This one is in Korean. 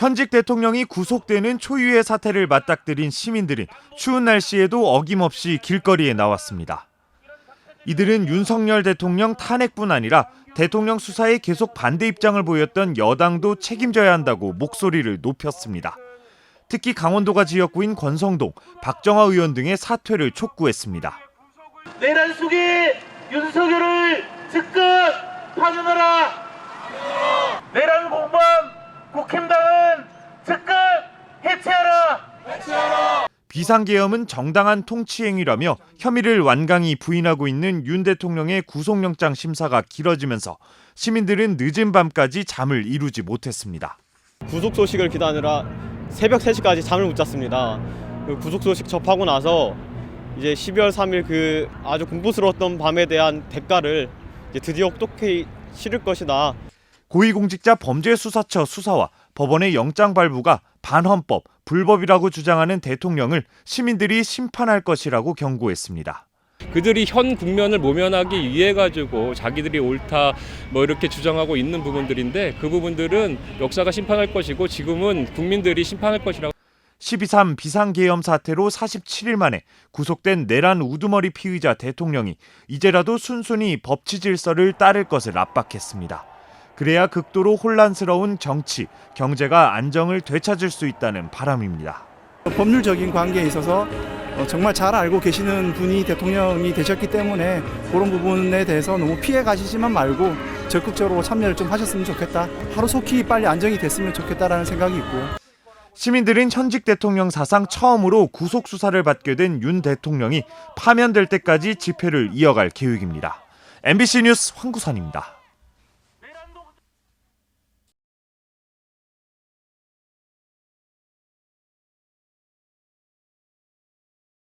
현직 대통령이 구속되는 초유의 사태를 맞닥뜨린 시민들은 추운 날씨에도 어김없이 길거리에 나왔습니다. 이들은 윤석열 대통령 탄핵뿐 아니라 대통령 수사에 계속 반대 입장을 보였던 여당도 책임져야 한다고 목소리를 높였습니다. 특히 강원도가 지역구인 권성동, 박정화 의원 등의 사퇴를 촉구했습니다. 내란 속에 윤석열을 즉각 파견하라. 내란 공범 국힘당은 즉각 해체하라. 비상계엄은 정당한 통치행위라며 혐의를 완강히 부인하고 있는 윤 대통령의 구속영장 심사가 길어지면서 시민들은 늦은 밤까지 잠을 이루지 못했습니다. 구속 소식을 기다리느라 새벽 3시까지 잠을 못 잤습니다. 그 구속 소식 접하고 나서 이제 12월 3일 그 아주 공포스러웠던 밤에 대한 대가를 이제 드디어 똑똑히 치를 것이다. 고위공직자 범죄수사처 수사와 법원의 영장 발부가 반헌법, 불법이라고 주장하는 대통령을 시민들이 심판할 것이라고 경고했습니다. 그들이 현 국면을 모면하기 위해 가지고 자기들이 옳다 뭐 이렇게 주장하고 있는 부분들인데 그 부분들은 역사가 심판할 것이고 지금은 국민들이 심판할 것이라고 12.3 비상계엄 사태로 47일 만에 구속된 내란 우두머리 피의자 대통령이 이제라도 순순히 법치 질서를 따를 것을 압박했습니다. 그래야 극도로 혼란스러운 정치, 경제가 안정을 되찾을 수 있다는 바람입니다. 법률적인 관계에 있어서 어, 정말 잘 알고 계시는 분이 대통령이 되셨기 때문에 그런 부분에 대해서 너무 피해 가시지만 말고 적극적으로 참여를 좀 하셨으면 좋겠다. 하루속히 빨리 안정이 됐으면 좋겠다라는 생각이 있고 시민들은 현직 대통령 사상 처음으로 구속 수사를 받게 된 윤 대통령이 파면될 때까지 집회를 이어갈 계획입니다. MBC 뉴스 황구선입니다.